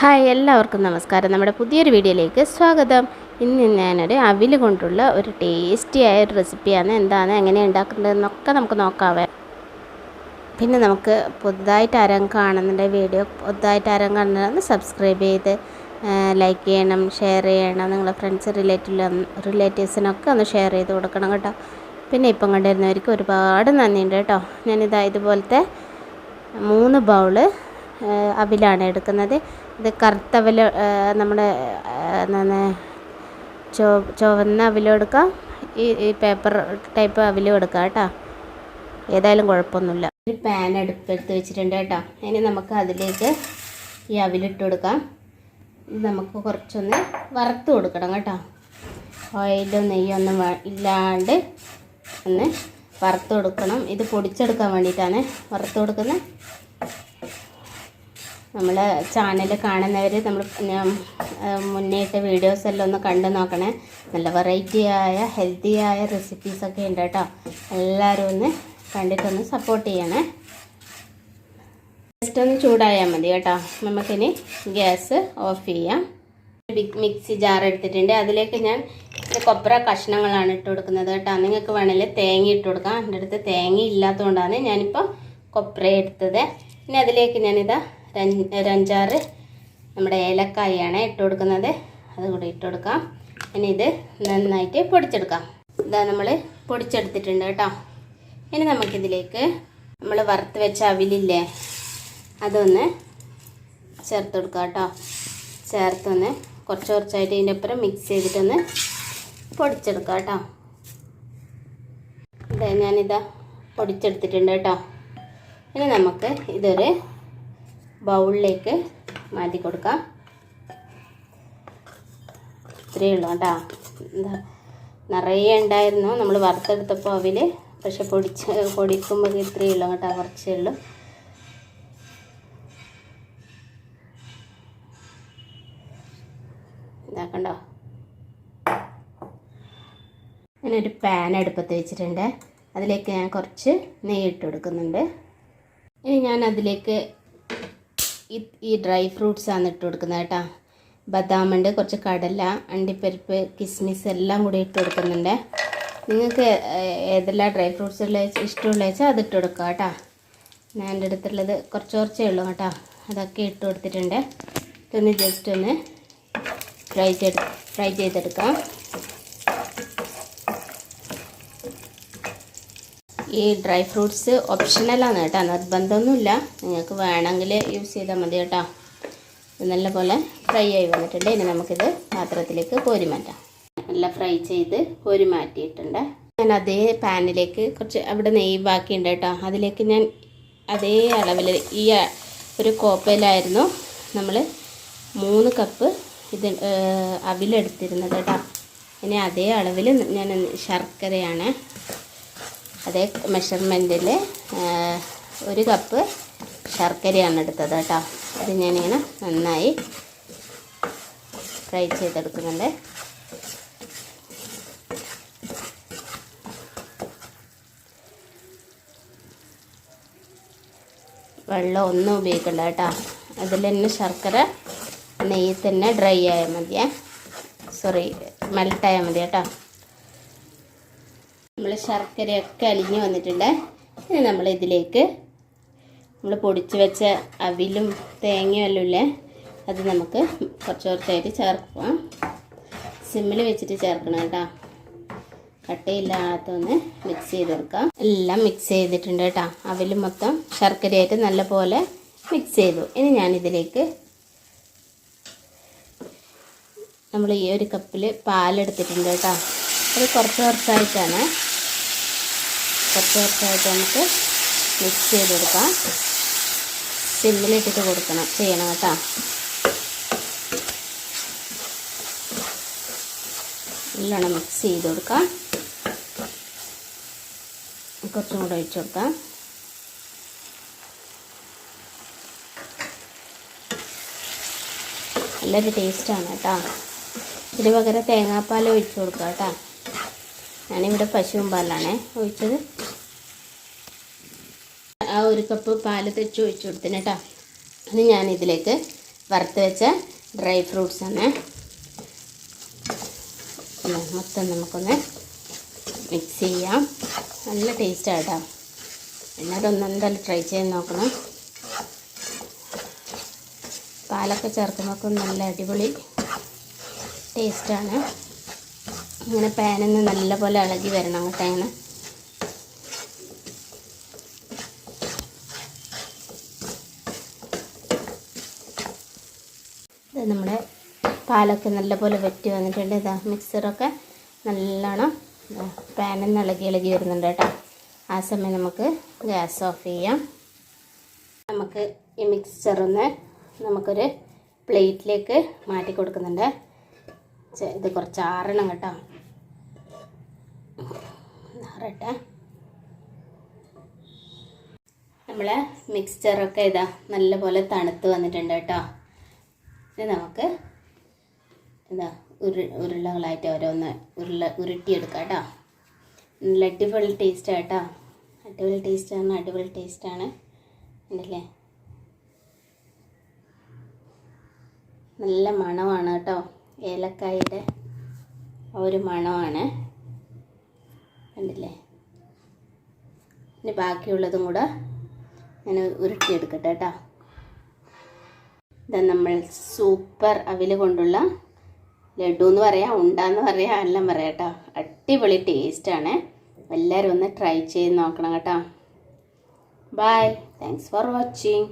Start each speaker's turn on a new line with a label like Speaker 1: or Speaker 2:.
Speaker 1: Hi എല്ലാവർക്കും നമസ്കാരം. നമ്മുടെ പുതിയൊരു വീഡിയോയിലേക്ക് സ്വാഗതം. ഇന്ന് ഞാനൊരു അവിൽ കൊണ്ടുള്ള ഒരു ടേസ്റ്റി ആയ ഒരു റെസിപ്പിയാണ് എന്താണ്? എങ്ങനെ ഉണ്ടാക്കുന്നതെന്നൊക്കെ നമുക്ക് നോക്കാവേ പിന്നെ നമുക്ക് പുതുതായിട്ട് ആരും കാണുന്നുണ്ട് വീഡിയോ പുതുതായിട്ട് ആരും കാണുന്നുണ്ടെന്ന് സബ്സ്ക്രൈബ് ചെയ്ത് ലൈക്ക് ചെയ്യണം ഷെയർ ചെയ്യണം. നിങ്ങളെ ഫ്രണ്ട്സ് റിലേറ്റീവ് റിലേറ്റീവ്സിനൊക്കെ ഒന്ന് ഷെയർ ചെയ്ത് കൊടുക്കണം കേട്ടോ. പിന്നെ ഇപ്പം കണ്ടിരുന്നവർക്ക് ഒരുപാട് നന്ദിയുണ്ട് കേട്ടോ. ഞാനിതാ ഇതുപോലത്തെ മൂന്ന് ബൗൾ അവിലാണ് എടുക്കുന്നത്. ഇത് കറുത്ത അവിൽ നമ്മുടെ എന്താണ് ചുവന്ന അവിലും എടുക്കാം ഈ ഈ പേപ്പർ ടൈപ്പ് അവിലും എടുക്കാം കേട്ടോ. ഏതായാലും കുഴപ്പമൊന്നുമില്ല. ഒരു പാൻ അടുപ്പെടുത്ത് വെച്ചിട്ടുണ്ട് കേട്ടോ. ഇനി നമുക്ക് അതിലേക്ക് ഈ അവിലിട്ട് കൊടുക്കാം. ഇത് നമുക്ക് കുറച്ചൊന്ന് വറുത്ത് കൊടുക്കണം കേട്ടോ. ഓയിലും നെയ്യൊന്നും ഇല്ലാണ്ട് ഒന്ന് വറുത്ത് കൊടുക്കണം. ഇത് പൊടിച്ചെടുക്കാൻ വേണ്ടിയിട്ടാണ് വറുത്ത് കൊടുക്കുന്നത്. നമ്മൾ ചാനൽ കാണുന്നവർ നമ്മൾ മുന്നേ വീഡിയോസ് എല്ലാം ഒന്ന് കണ്ടു നോക്കണേ. നല്ല വെറൈറ്റി ആയ ഹെൽത്തി ആയ റെസിപ്പീസൊക്കെ ഉണ്ട് കേട്ടോ. എല്ലാവരും ഒന്ന് കണ്ടിട്ടൊന്ന് സപ്പോർട്ട് ചെയ്യണേ. ജസ്റ്റ് ഒന്ന് ചൂടായാൽ മതി കേട്ടോ. നമുക്കിനി ഗ്യാസ് ഓഫ് ചെയ്യാം. മിക്സി ജാർ എടുത്തിട്ടുണ്ട്. അതിലേക്ക് ഞാൻ കൊപ്ര കഷ്ണങ്ങളാണ് ഇട്ട് കൊടുക്കുന്നത് കേട്ടോ. നിങ്ങൾക്ക് വേണമെങ്കിൽ തേങ്ങ ഇട്ട് കൊടുക്കാം. എന്റെ അടുത്ത് തേങ്ങ ഇല്ലാത്തതുകൊണ്ടാണ് ഞാനിപ്പോൾ കൊപ്ര എടുത്തത്. പിന്നെ അതിലേക്ക് ഞാനിതാ രൻ- ഒരു അഞ്ചാറ് നമ്മുടെ ഏലക്കായാണ് ഇട്ട് കൊടുക്കുന്നത്. അതുകൂടി ഇട്ട് കൊടുക്കാം. ഇനി ഇത് നന്നായിട്ട് പൊടിച്ചെടുക്കാം. ഇതാ നമ്മൾ പൊടിച്ചെടുത്തിട്ടുണ്ട് കേട്ടോ. ഇനി നമുക്കിതിലേക്ക് നമ്മൾ വറുത്ത് വെച്ച അവിലില്ലേ അതൊന്ന് ചേർത്ത് കൊടുക്കാം കേട്ടോ. ചേർത്തൊന്ന് കുറച്ച് കുറച്ചായിട്ട് ഇതിന്റെ അപ്പുറം മിക്സ് ചെയ്തിട്ടൊന്ന് പൊടിച്ചെടുക്കാം കേട്ടോ. ഇതാ ഞാനിതാ പൊടിച്ചെടുത്തിട്ടുണ്ട് കേട്ടോ. ഇനി നമുക്ക് ഇതൊരു ബൗളിലേക്ക് മാറ്റി കൊടുക്കാം. ഇത്രയേ ഉള്ളൂ കേട്ടോ. എന്താ നിറയെ ഉണ്ടായിരുന്നു. നമ്മൾ വറുത്തെടുത്തപ്പോൾ അവൽ പക്ഷെ പൊടിച്ച് പൊടിക്കുമ്പോൾ ഇത്രയേ ഉള്ളൂ കേട്ടോ കുറച്ചേ ഉള്ളൂ. ഇതാക്കണ്ടോ ഞാനൊരു പാൻ അടുപ്പത്ത് വെച്ചിട്ടുണ്ട്. അതിലേക്ക് ഞാൻ കുറച്ച് നെയ്യ് ഇട്ട് കൊടുക്കുന്നുണ്ട്. ഇനി ഞാൻ അതിലേക്ക് ഈ ഡ്രൈ ഫ്രൂട്ട്സ് ആണ് ഇട്ട് കൊടുക്കുന്നത് കേട്ടോ. ബദാമുണ്ട് കുറച്ച് കടല അണ്ടിപ്പരിപ്പ് കിസ്മിസ് എല്ലാം കൂടി ഇട്ട് കൊടുക്കുന്നുണ്ട്. നിങ്ങൾക്ക് ഏതെല്ലാം ഡ്രൈ ഫ്രൂട്ട്സ് ഉള്ള ഇഷ്ടമുള്ള വെച്ചാൽ അത് ഇട്ട് കൊടുക്കുക കേട്ടോ. ഞാൻ എന്റെ അടുത്തുള്ളത് കുറച്ച് കുറച്ചേ ഉള്ളൂ കേട്ടോ. അതൊക്കെ ഇട്ട് കൊടുത്തിട്ടുണ്ട്. ഇതൊന്ന് ജസ്റ്റ് ഒന്ന് ഫ്രൈ ചെയ്ത് ഫ്രൈ ചെയ്തെടുക്കാം. ഈ ഡ്രൈ ഫ്രൂട്ട്സ് ഓപ്ഷണലാണ് കേട്ടോ. നിർബന്ധമൊന്നുമില്ല. നിങ്ങൾക്ക് വേണമെങ്കിൽ യൂസ് ചെയ്താൽ മതി കേട്ടോ. നല്ല പോലെ ഫ്രൈ ആയി വന്നിട്ടുണ്ട്. ഇനി നമുക്കിത് പാത്രത്തിലേക്ക് കോരി മാറ്റാം. നല്ല ഫ്രൈ ചെയ്ത് കോരി മാറ്റിയിട്ടുണ്ട്. ഞാൻ അതേ പാനിലേക്ക് കുറച്ച് അവിടെ നെയ്യ് ബാക്കിയുണ്ട് കേട്ടോ. അതിലേക്ക് ഞാൻ അതേ അളവിൽ ഈ ഒരു കോപ്പയിലായിരുന്നു നമ്മൾ മൂന്ന് കപ്പ് ഇത് അവിലെടുത്തിരുന്നത് കേട്ടോ. ഇനി അതേ അളവിൽ ഞാൻ ശർക്കരയാണ് അതേ മെഷർമെന്റിൽ ഒരു കപ്പ് ശർക്കരയാണ് എടുത്തത് കേട്ടോ. അത് ഞാനിങ്ങനെ നന്നായി ഫ്രൈ ചെയ്തെടുക്കുന്നുണ്ട്. വെള്ളം ഒന്നും ഉപയോഗിക്കണ്ട കേട്ടോ. അതിൽ തന്നെ ശർക്കര നെയ്യിൽ തന്നെ ഡ്രൈ ആയാൽ മതിയേ. സോറി മെൽട്ടായാൽ മതി കേട്ടോ. നമ്മൾ ശർക്കരയൊക്കെ അലിഞ്ഞ് വന്നിട്ടുണ്ട്. ഇനി നമ്മൾ ഇതിലേക്ക് നമ്മൾ പൊടിച്ച് വെച്ച അവിലും തേങ്ങയും എല്ലാം ഇല്ലേ അത് നമുക്ക് കുറച്ച് കുറച്ചായിട്ട് ചേർക്കാം. സിമ്മിൽ വെച്ചിട്ട് ചേർക്കണം കേട്ടോ. കട്ടയില്ലാത്തൊന്ന് മിക്സ് ചെയ്തെടുക്കാം. എല്ലാം മിക്സ് ചെയ്തിട്ടുണ്ട് കേട്ടോ. അവിൽ മൊത്തം ശർക്കരയായിട്ട് നല്ലപോലെ മിക്സ് ചെയ്തു. ഇനി ഞാനിതിലേക്ക് നമ്മൾ ഈ ഒരു കപ്പിൽ പാലെടുത്തിട്ടുണ്ട് കേട്ടോ. അത് കുറച്ച് കുറച്ചായിട്ടാണ് കുറച്ച് കുറച്ചായിട്ട് നമുക്ക് മിക്സ് ചെയ്ത് കൊടുക്കാം സിമ്മിലിട്ടിട്ട് കൊടുക്കണം. ചെയ്യണം കേട്ടോ. നല്ലോണം മിക്സ് ചെയ്ത് കൊടുക്കാം. കുറച്ചും കൂടെ ഒഴിച്ചു കൊടുക്കാം. നല്ലൊരു ടേസ്റ്റാണ് കേട്ടോ. ഇതിന് പകരം തേങ്ങാപ്പാൽ ഒഴിച്ചു കൊടുക്കാം കേട്ടോ. ഞാനിവിടെ പശുവും പാലാണേ ഒഴിച്ചത് ആ ഒരു കപ്പ് പാൽ തെച്ച് ഒഴിച്ചു കൊടുത്തിന് കേട്ടോ. ഇനി ഞാനിതിലേക്ക് വറുത്ത് വെച്ച ഡ്രൈ ഫ്രൂട്ട്സ് ആണ്. മൊത്തം നമുക്കൊന്ന് മിക്സ് ചെയ്യാം. നല്ല ടേസ്റ്റാണ് കേട്ടോ. എല്ലാവരും ഒന്ന് എന്തായാലും ട്രൈ ചെയ്ത് നോക്കണം. പാലൊക്കെ ചേർക്കുമ്പോൾ നല്ല അടിപൊളി ടേസ്റ്റാണ് ഇങ്ങനെ പാനിൽ നല്ലപോലെ ഇളകി വരണം കേട്ടോ ഇങ്ങനെ. നമ്മുടെ പാലൊക്കെ നല്ലപോലെ വറ്റി വന്നിട്ടുണ്ട്. ഇതാ മിക്സറൊക്കെ നല്ലോണം പാനിൽ ഇളകി ഇളകി വരുന്നുണ്ട് കേട്ടോ. ആ സമയം നമുക്ക് ഗ്യാസ് ഓഫ് ചെയ്യാം. നമുക്ക് ഈ മിക്സ്ചറൊന്ന് നമുക്കൊരു പ്ലേറ്റിലേക്ക് മാറ്റി കൊടുക്കുന്നുണ്ട്. ഇത് കുറച്ച് ആറണം കേട്ടോ. ആറട്ടെ. നമ്മളെ മിക്സ്ചറൊക്കെ ഇതാ നല്ലപോലെ തണുത്ത് വന്നിട്ടുണ്ട് കേട്ടോ. ഇത് നമുക്ക് എന്താ ഉരു ഉരുളകളായിട്ട് ഓരോന്ന് ഉരുള ഉരുട്ടിയെടുക്കാം കേട്ടോ. നല്ല അടിപൊളി ടേസ്റ്റ് കേട്ടോ. അടിപൊളി ടേസ്റ്റ് ആണ് അടിപൊളി ടേസ്റ്റാണ് ഉണ്ടല്ലേ നല്ല മണമാണ് കേട്ടോ. ഏലക്കായുടെ ഒരു മണമാണ്. കണ്ടില്ലേ? ഇനി ബാക്കിയുള്ളതും കൂടെ ഞാൻ ഉരുട്ടിയെടുക്കട്ടെ കേട്ടോ. ഇത് നമ്മൾ സൂപ്പർ അവിൽ കൊണ്ടുള്ള ലഡു എന്ന് പറയാം ഉണ്ടാന്ന് പറയാം എല്ലാം പറയാം കേട്ടോ. അടിപൊളി ടേസ്റ്റാണ് എല്ലാവരും ഒന്ന് ട്രൈ ചെയ്ത് നോക്കണം കേട്ടോ. Bye thanks for watching